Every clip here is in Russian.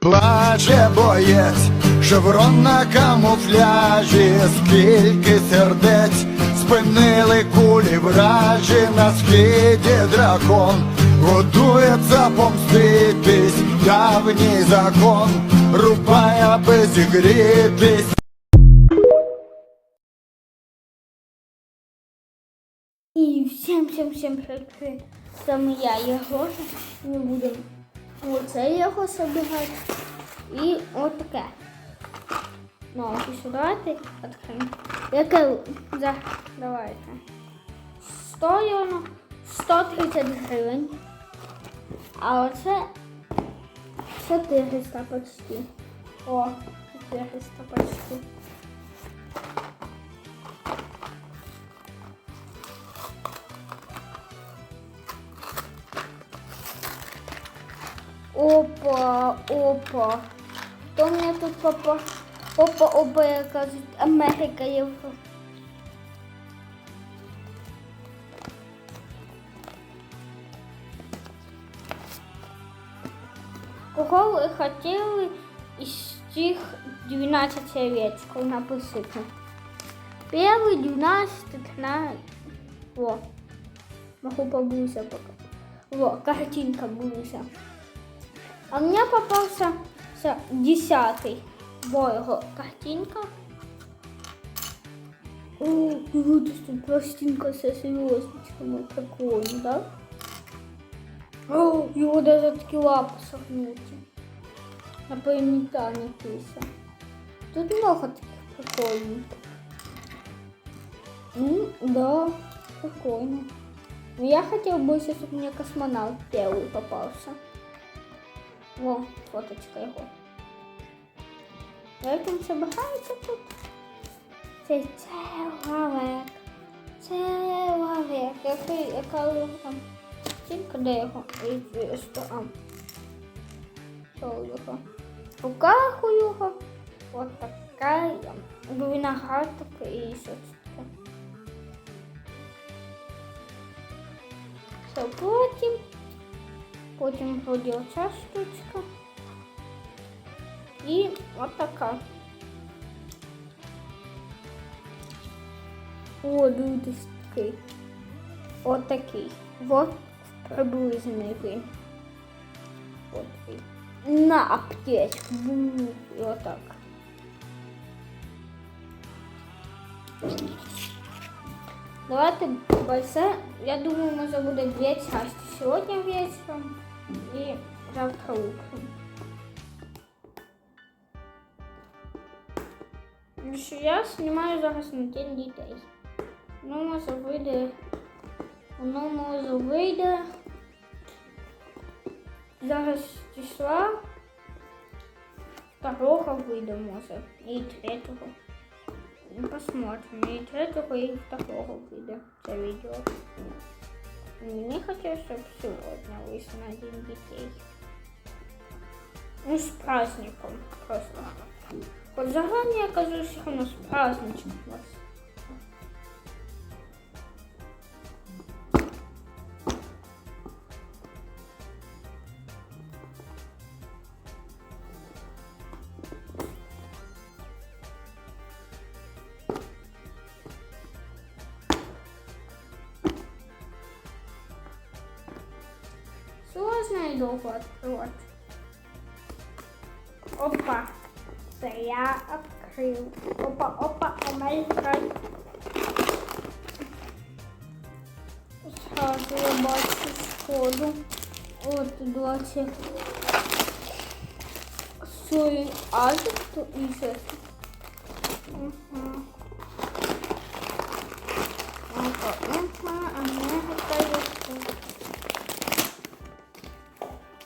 Плаче боєць, шеврон на камуфляжі, скільки сердець спинили кулі вражі на схиді дракон, готується помститись, давній закон, рубає, аби зігрітись. І всім всім всім привіт. Саме я Єгор. Ми будемо оце його собирати. І отаке. Ну, сюди давайте відкриємо. Яке за давайте. Стоїмо 130 гривень. А оце 400 почти. О, 400 почти. Опа, опа. Хто мене тут папа? Опа, опа, я кажуть, Америка Європа. Кого ви хотіли із цих 12 овечков написати? Первый 12, 13. Во. Могу побуся пока. Во, картинка буся. А мне попался десятый. Во его картинка. О, тут пластинка со звездочками. Прикольно, да? О, его даже такие лапы согнуты. Инопланетяне писа. Тут много таких прикольных. Ну, да, прикольно. Но я хотел бы, чтобы мне космонавт первый попался. Во, фоточка його. Як він собирається тут? Це чоловік. Чоловік. Який, яка там? Тільки де його? І що там? Що його? В руках у його. От така. Виноград такий і щось таке. Все, потім. Потім вроді оця штучка. І от така. О, люди такий. От такий. От приблизний він. От він. На аптечку. Бу. І отак. Давайте больше. Я думаю, можно будет две части. Сегодня вечером и завтра утром. Що я знімаю зараз на день дітей. Ну, може вийде. Воно може вийде. Зараз числа. Второго вийде може. І третього. Ну, посмотрим. И третьего, и второго выйдет это видео. Мне хотелось, чтобы сегодня вышли на День детей. Ну, с праздником просто. Вот заранее, кажу, все равно с я бачу сходу. От 20. Сой азик, то і готові.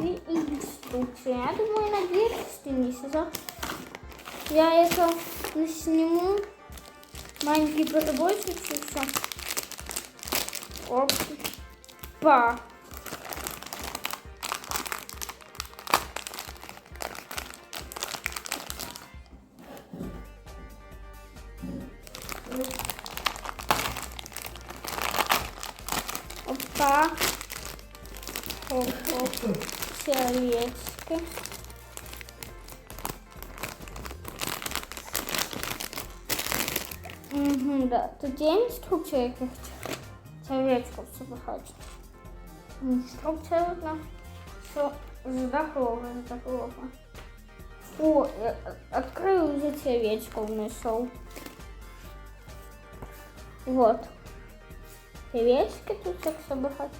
И инструкция. Я думаю, на две страницы, да? Я это не сниму. Маленький перебойчик и все. Па. Опа. Опа. Сердечко. Угу, да. Тут я инструкция, я хочу. Советского все хочу одна, що здорова, здорова. О, я открою уже червячков нашел. Вот. Червячки тут как собирать.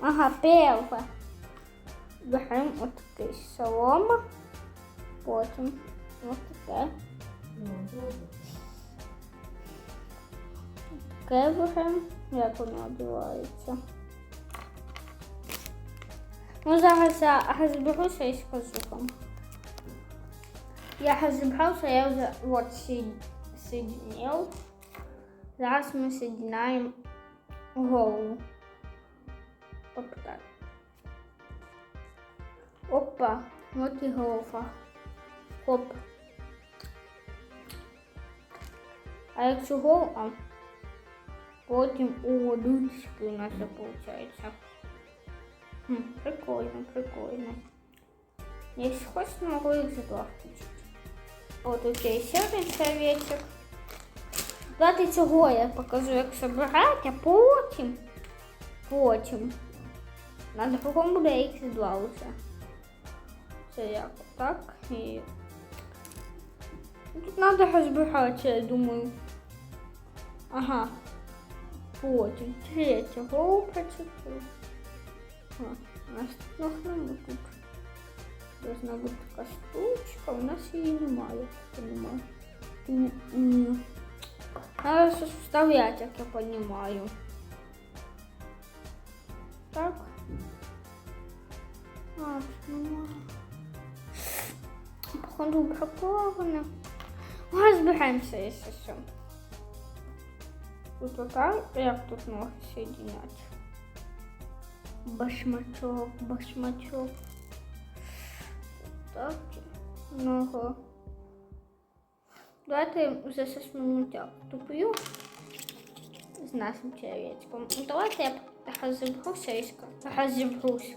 Ага, первое. Беремо от такий солома, потім от таке. Таке беремо, як воно одягається. Ну, зараз я розберуся і скажу вам. Я розібрався, я вже от соединив. Зараз ми соединяємо голову. Попитаю. Опа, вот і голова. Хоп. А якщо голова, потім у дудочки у нас виходить. Хм, прикольно, прикольно. Если хочешь, могу их заплатить. Вот тут є ще один советик. Дати цього я покажу, як собирати, а потім, потім на другому буде X2 уже. Це як так і. Тут треба розбиратися, я думаю. Ага. Потім третя голову прочитаю. А, наступного тут. Должна бути така штучка, у нас її немає, я понимаю. М, м. Надо щось вставляти, як я понимаю. Так. А, немає. Походу упаковано. Розберемося, якщо що. Тут отак, як тут ноги соединять. Башмачок, башмачок. Так, нога. Давайте за 6 минут я тупую з нашим человечком. Ну, давайте я розібруся і скажу. Розібрусь.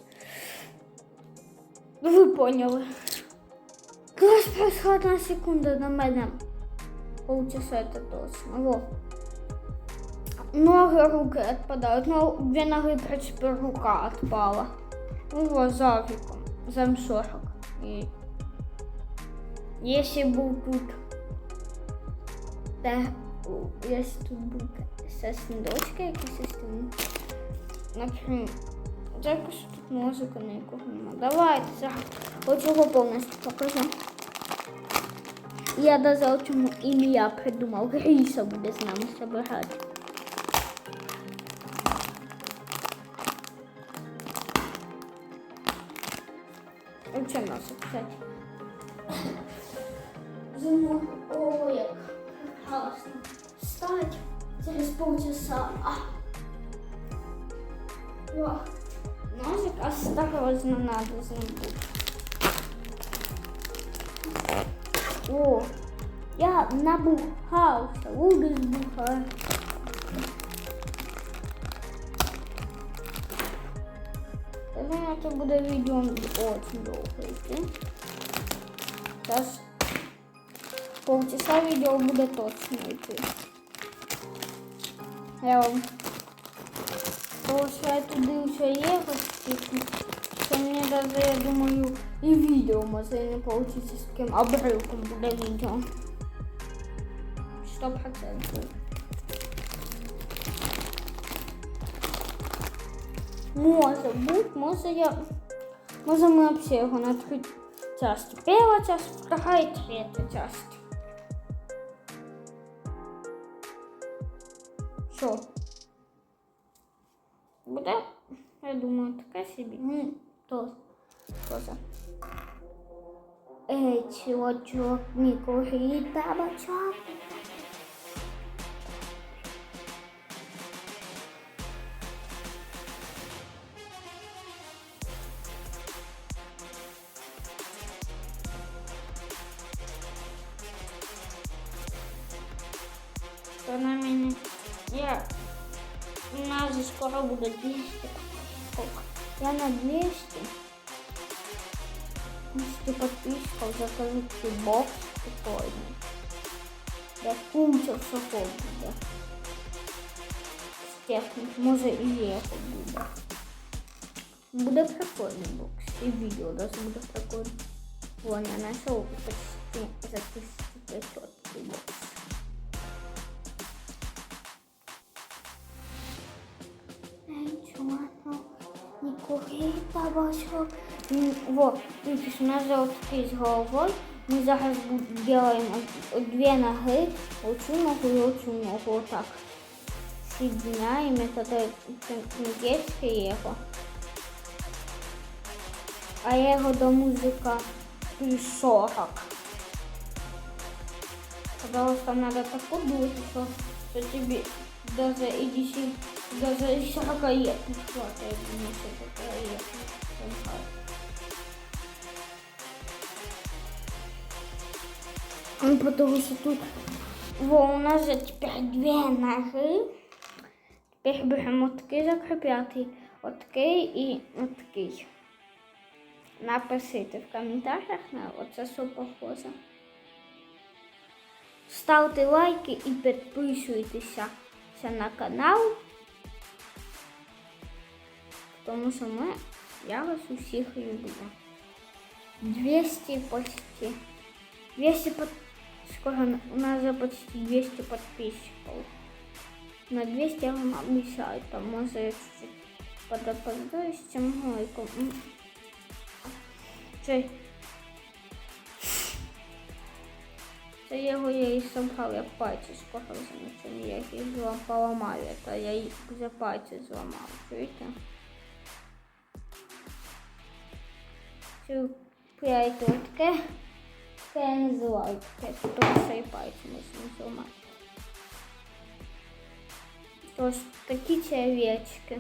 Ви поняли. Клас пройшла одна секунда на мене. Полчаса это точно. Во. Ноги, руки отпадают. Ну, две ноги, принципе, рука отпала. Ну, за віком. За М40. І... Если був тут... Та, якщо тут був сестричка якась сестрина, наприклад, Жалко, що тут музика на якого нема. Давайте зараз оцього повністю покажу. Я даже ім'я придумав. Гріша буде з нами собирати. Зиму, о, як прекрасно. Встать через полчаса. А. О. Ножик осторожно надо забыть. О, я набухался, луги сбухаю. Думаю, это будет видео очень долго идти. Сейчас полчаса видео будет точно идти. Я вам Тому що я туди вже їхав, що мені даже, я думаю, і відео може і не вийде з таким обривком буде відео. Сто процентів. Може бути, може я... Може ми взагалі його на три части. Перша часть, вторая і третя часть. Що? Буде, я думаю, таке собі. Ну, то тоже. Ей, чувачок, не курі табачок. же скоро будет 200. Сколько? Я на 200. 200 подписчиков закажите бокс прикольный. Де куча всього буде. З технік, може і лего буде. Буде прикольний бокс. І відео даже буде прикольно. Вон, я знайшов почти за 1500 бокс. нікого вашого. Во, видиш, у нас же от такий з головою. Ми зараз робимо дві ноги, оцю ногу і оцю ногу, отак. Соединяємо, це князецьке його. А я його до музика плюс 40. Пожалуйста, надо так дуть, что, что тебе даже и 10, даже и 40 лет не хватает, думаю, что это лет. Ну, потому что тут во, у нас же теперь две ноги. Теперь берем вот такий закріпляти, от такий і от такий. Напишите в коментарях на оце що похоже. Ставте лайки і підписуйтеся на канал. Тому що ми, я вас усіх люблю. 200 почти. 200 под... Скоро у нас уже почти 200 подписчиков. На 200 я вам обещаю, там может я чуть-чуть подопоздаю с тем лайком. М. Це, це його я і собрав, я пальці скоро замічу, я їх злам поламаю, то я їх вже пальці зламав, чуєте? Цю п'ять таке, це я не зливаю, таке, тому що і пальці можна зламати. Тож такі черв'ячки.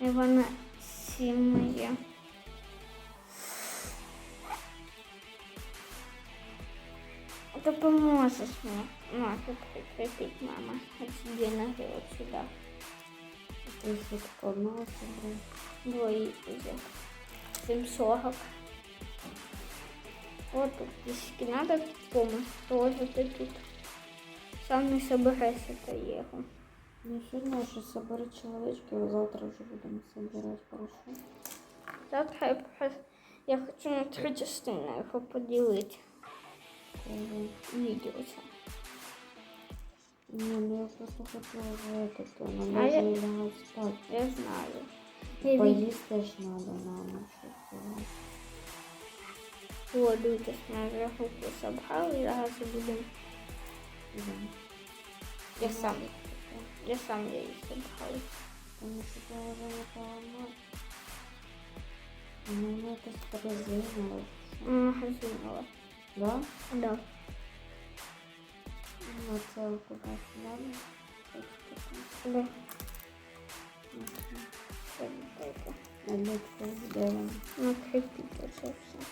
І вона сім'я. Допоможеш мені. Ну, а тут прикрепить мама. От сюди ноги от сюди. То есть вот по одного собрать. Двоє вже. 740. Вот тут если надо помощь, тоже ты тут. Сам не собираешься это ехал. Ну, сегодня уже собрать человечки, а завтра уже будем собирать, хорошо? Завтра я, просто- я хочу на три частини його поділити. Тоже. Відео це. Не, ну я просто хочу уже этот, А она я- должна лягать спать. Я знаю. Я від... Поесть тоже надо на ночь. вот, воду десь на рахунку собрали, зараз будемо. да. Я сам. Я сам її собрала. Потому что я уже не поломать. Ну, ну это спортзал. Магазинова. Да? Да. На целку дать надо. Да. Мгм. Це таке. Электро сделаем. Накріпити це все.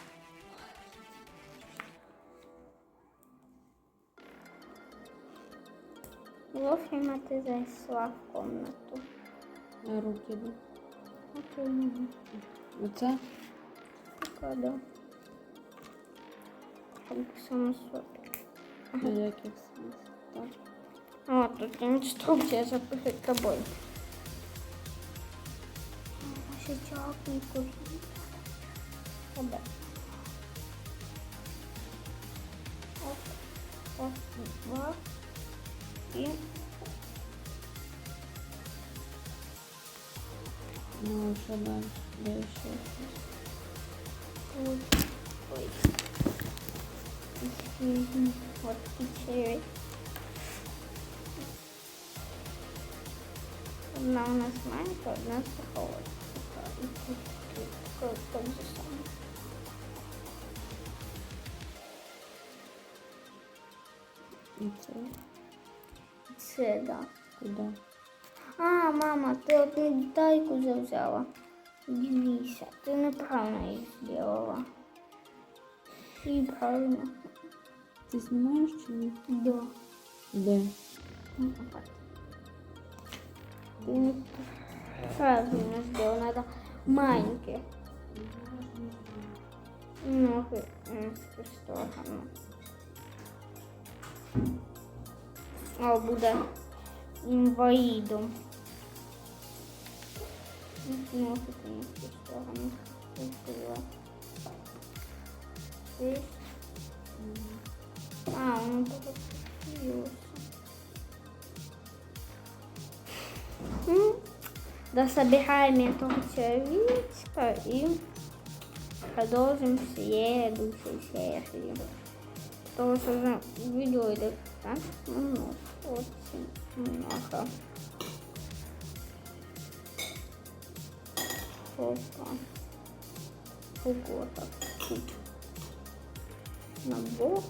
Вовремя ти зайшла в комнату. На руки, да? А ти мені Оце? покладу. Щоб саме собі. На яких смыслах? Так. О, тут інструкція запишуть тобою. Ще чапнику. Тебе. Оп, оп, два. І Ну, что дальше? Да еще. тут. Ой. Вот печерь. Одна у нас маленькая, одна сухая. Такой тот же самый. И це? Це, да. Куда? А, мама, ти одну детальку вже взяла. Дивися, ти неправильно їх зробила. І правильно. Ты снимаешь что ли? Да. Да. Ну, так. Ты неправильно сделал, надо маленькие ноги м, в ту сторону. О, буде інвалідом. Ну, тут у нас цю сторону відкрила. Ти? А, он тут Дособираем этого человечка и продолжим следующую серию. Потому что уже видео идет так много, очень много. Опа. Ого, так. Фу. На бок.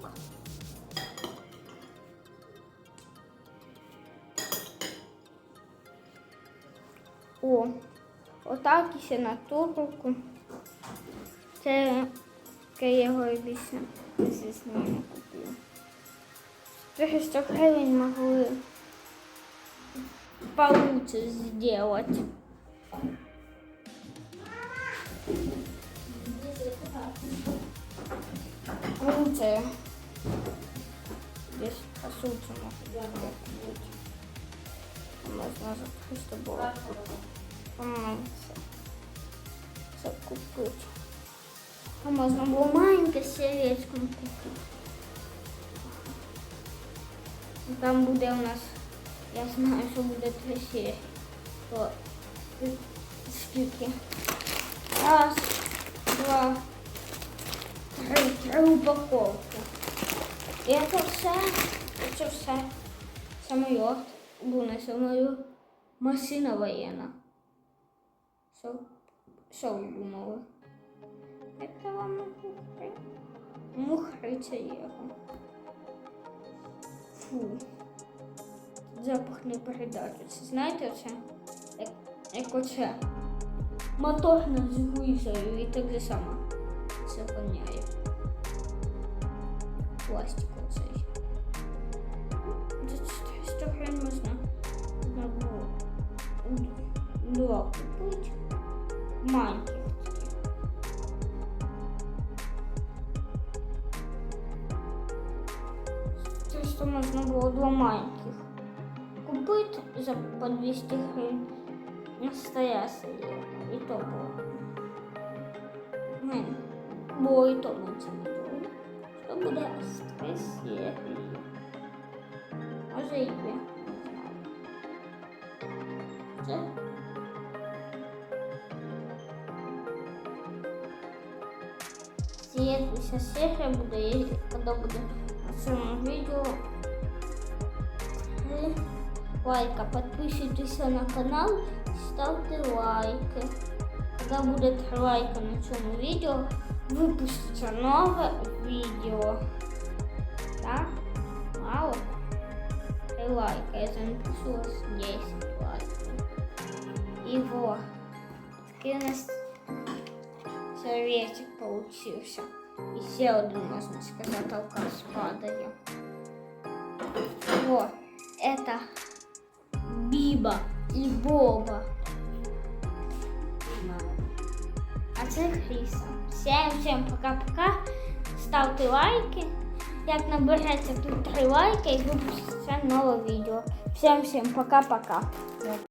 отак і ще на ту руку. Це таке я його більше звісно не купив. 400 гривень могли получше сделать. Лучше. Здесь посудку можно Можна за 300 було помаленьше це купити. А можна було маленьке сердечко купити. Там буде у нас, я знаю, що буде три серії. То е, скільки? Раз, два, три, три упаковки. І це все, це все самоліт, був не самоліт, машина воєнна. Що, що ви думали? Це вам мухри. Мухри це його. Фу. Запах не передачу. Це знаєте оце? Як, як оце. Мотор на звізою і так же само заповняє. Пластик оцей. За 400 гривень можна на було два купити. Маленьких таких. Просто можна було два маленьких купити за по 200 гривень. Настоящее. І то було. Ну, було і то менше недорого. Що буде з три серії. Може і дві, не знаю. Це Следующая серия буде, если когда буде на цьому відео. Три лайка. Подписывайтесь на канал, ставьте лайки. Когда будет лайка на цьому відео, выпустится новое видео. Так? Мало? Три лайка. Я записалась 10 лайков. И вот. Такий у нас советик получился. И ще один, можно сказать, алкаш падає. Вот. Это Биба и Боба. А це Хріса. Всем, всем пока-пока. Ставте лайки. Як набереться тут три лайки і випуститься нове відео. Всем, всем пока-пока.